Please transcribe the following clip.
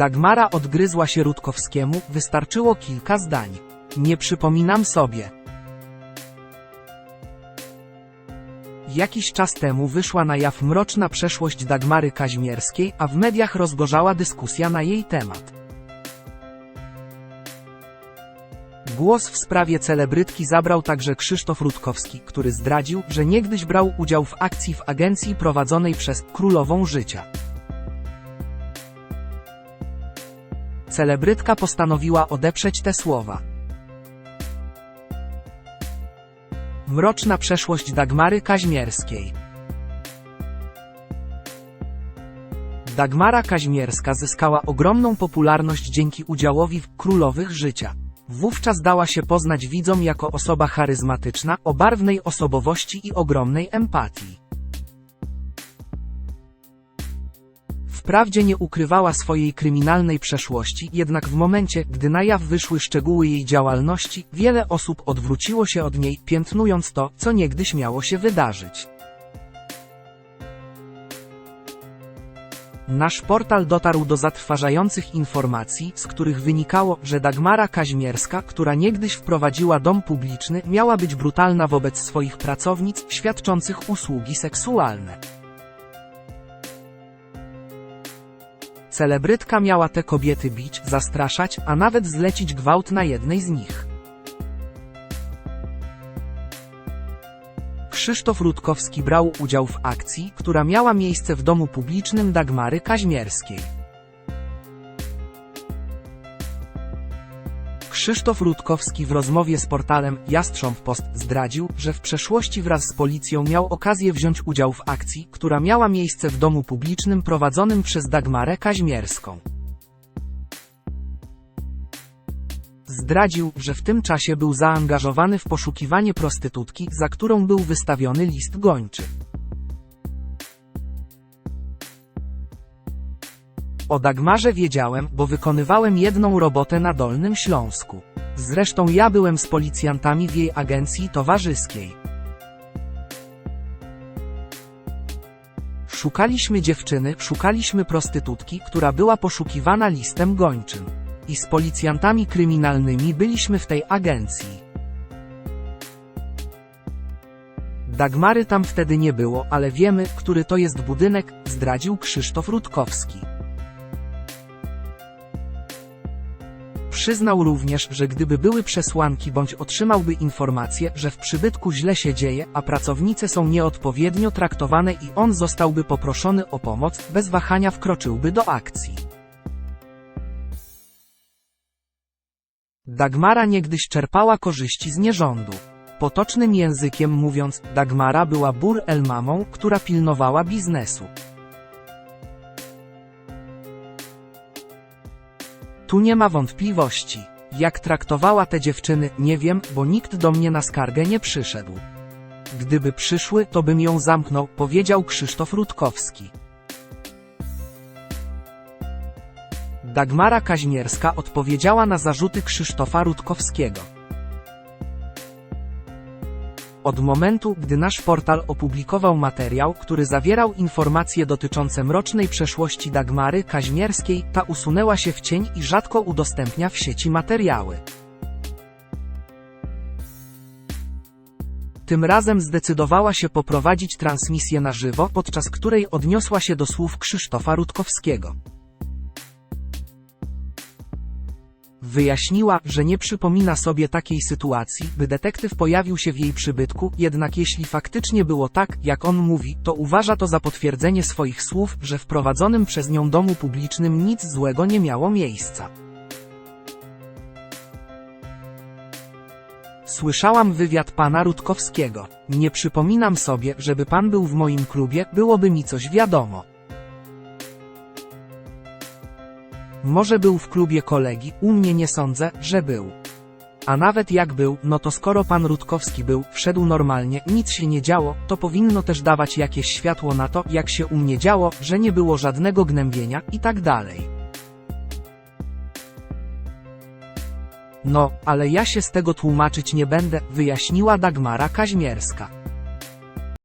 Dagmara odgryzła się Rutkowskiemu, wystarczyło kilka zdań. Nie przypominam sobie. Jakiś czas temu wyszła na jaw mroczna przeszłość Dagmary Kaźmierskiej, a w mediach rozgorzała dyskusja na jej temat. Głos w sprawie celebrytki zabrał także Krzysztof Rutkowski, który zdradził, że niegdyś brał udział w akcji w agencji prowadzonej przez Królową Życia. Celebrytka postanowiła odeprzeć te słowa. Mroczna przeszłość Dagmary Kaźmierskiej Dagmara Kaźmierska zyskała ogromną popularność dzięki udziałowi w Królowych Życia. Wówczas dała się poznać widzom jako osoba charyzmatyczna, o barwnej osobowości i ogromnej empatii. Wprawdzie nie ukrywała swojej kryminalnej przeszłości, jednak w momencie, gdy na jaw wyszły szczegóły jej działalności, wiele osób odwróciło się od niej, piętnując to, co niegdyś miało się wydarzyć. Nasz portal dotarł do zatrważających informacji, z których wynikało, że Dagmara Kaźmierska, która niegdyś wprowadziła dom publiczny, miała być brutalna wobec swoich pracownic, świadczących usługi seksualne. Celebrytka miała te kobiety bić, zastraszać, a nawet zlecić gwałt na jednej z nich. Krzysztof Rutkowski brał udział w akcji, która miała miejsce w domu publicznym Dagmary Kaźmierskiej. Krzysztof Rutkowski w rozmowie z portalem Jastrząb Post zdradził, że w przeszłości wraz z policją miał okazję wziąć udział w akcji, która miała miejsce w domu publicznym prowadzonym przez Dagmarę Kaźmierską. Zdradził, że w tym czasie był zaangażowany w poszukiwanie prostytutki, za którą był wystawiony list gończy. O Dagmarze wiedziałem, bo wykonywałem jedną robotę na Dolnym Śląsku. Zresztą ja byłem z policjantami w jej agencji towarzyskiej. Szukaliśmy dziewczyny, szukaliśmy prostytutki, która była poszukiwana listem gończym. I z policjantami kryminalnymi byliśmy w tej agencji. Dagmary tam wtedy nie było, ale wiemy, który to jest budynek, zdradził Krzysztof Rutkowski. Przyznał również, że gdyby były przesłanki bądź otrzymałby informację, że w przybytku źle się dzieje, a pracownice są nieodpowiednio traktowane i on zostałby poproszony o pomoc, bez wahania wkroczyłby do akcji. Dagmara niegdyś czerpała korzyści z nierządu. Potocznym językiem mówiąc, Dagmara była bur el mamą, która pilnowała biznesu. Tu nie ma wątpliwości. Jak traktowała te dziewczyny, nie wiem, bo nikt do mnie na skargę nie przyszedł. Gdyby przyszły, to bym ją zamknął, powiedział Krzysztof Rutkowski. Dagmara Kaźmierska odpowiedziała na zarzuty Krzysztofa Rutkowskiego. Od momentu, gdy nasz portal opublikował materiał, który zawierał informacje dotyczące mrocznej przeszłości Dagmary Kaźmierskiej, ta usunęła się w cień i rzadko udostępnia w sieci materiały. Tym razem zdecydowała się poprowadzić transmisję na żywo, podczas której odniosła się do słów Krzysztofa Rutkowskiego. Wyjaśniła, że nie przypomina sobie takiej sytuacji, by detektyw pojawił się w jej przybytku, jednak jeśli faktycznie było tak, jak on mówi, to uważa to za potwierdzenie swoich słów, że w prowadzonym przez nią domu publicznym nic złego nie miało miejsca. Słyszałam wywiad pana Rutkowskiego. Nie przypominam sobie, żeby pan był w moim klubie, byłoby mi coś wiadomo. Może był w klubie kolegi, u mnie nie sądzę, że był. A nawet jak był, no to skoro pan Rutkowski był, wszedł normalnie, nic się nie działo, to powinno też dawać jakieś światło na to, jak się u mnie działo, że nie było żadnego gnębienia, i tak dalej. No, ale ja się z tego tłumaczyć nie będę, wyjaśniła Dagmara Kaźmierska.